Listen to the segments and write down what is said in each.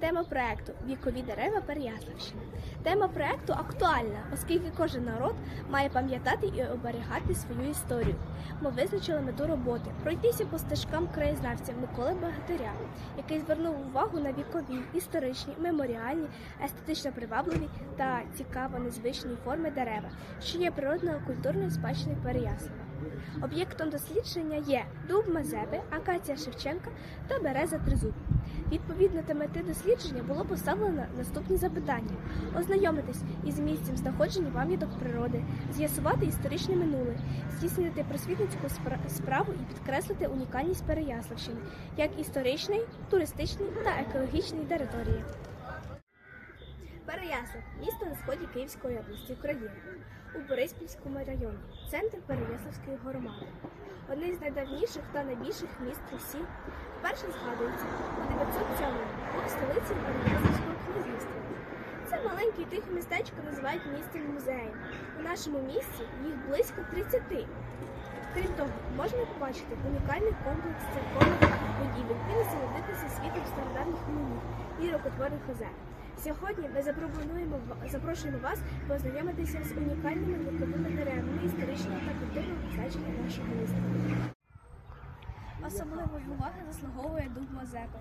Тема проекту Вікові дерева Переяславщини. Тема проекту актуальна, оскільки кожен народ має пам'ятати і оберігати свою історію. Ми визначили мету роботи пройтися по стежкам краєзнавця Миколи Богатиря, який звернув увагу на вікові, історичні, меморіальні, естетично привабливі та цікаво незвичні форми дерева, що є природною культурною спадщиною Переяслава. Об'єктом дослідження є дуб Мазепи, акація Шевченка та береза Тризуб. Відповідно до мети дослідження було поставлено наступні запитання: ознайомитись із місцем знаходження пам'яток природи, з'ясувати історичне минуле, здійснити просвітницьку справу і підкреслити унікальність Переяславщини як історичної, туристичної та екологічної території. Переяслав місто на сході Київської області України у Бориспільському районі, центр Переяславської громади. Одне з найдавніших та найбільших міст Русі. Вперше згадується у 907 у столиці Переяславського князівства. Це маленьке і тихе містечко називають містом музеєм. У нашому місті їх близько 30. Крім того, можна побачити унікальний комплекс церковних будівель і насолодитися світом стародавніх мумій і рукотворних озер. Сьогодні ми запропонуємо запрошуємо вас познайомитися з унікальними віковими історичного та культурного значення нашого міста. Особливої уваги заслуговує дуб Мазепи,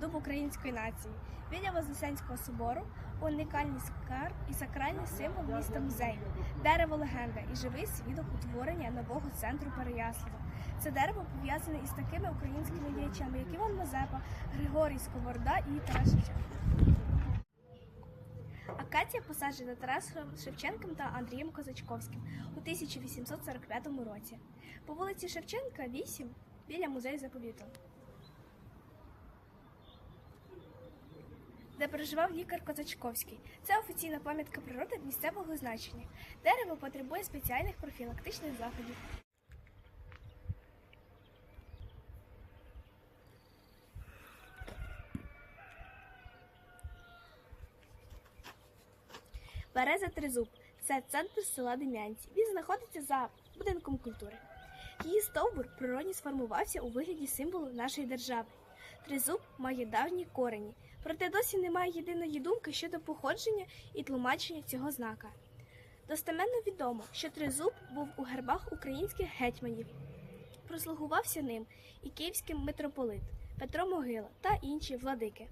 дуб української нації. Біля Вознесенського собору унікальний скарб і сакральний символ міста музею, дерево легенда і живий свідок утворення нового центру Переяслава. Це дерево пов'язане із такими українськими діячами, як Іван Мазепа, Григорій Сковорода і Тарас. Акація посаджена Тарасом Шевченком та Андрієм Козачковським у 1845 році. По вулиці Шевченка 8 біля музею заповіту. Де проживав лікар Козачковський. Це офіційна пам'ятка природи місцевого значення. Дерево потребує спеціальних профілактичних заходів. Береза Тризуб це центр села Дем'янці. Він знаходиться за будинком культури. Її стовбур природні сформувався у вигляді символу нашої держави. Тризуб має давні корені, проте досі немає єдиної думки щодо походження і тлумачення цього знака. Достеменно відомо, що тризуб був у гербах українських гетьманів. Прослугувався ним і київський митрополит Петро Могила та інші владики.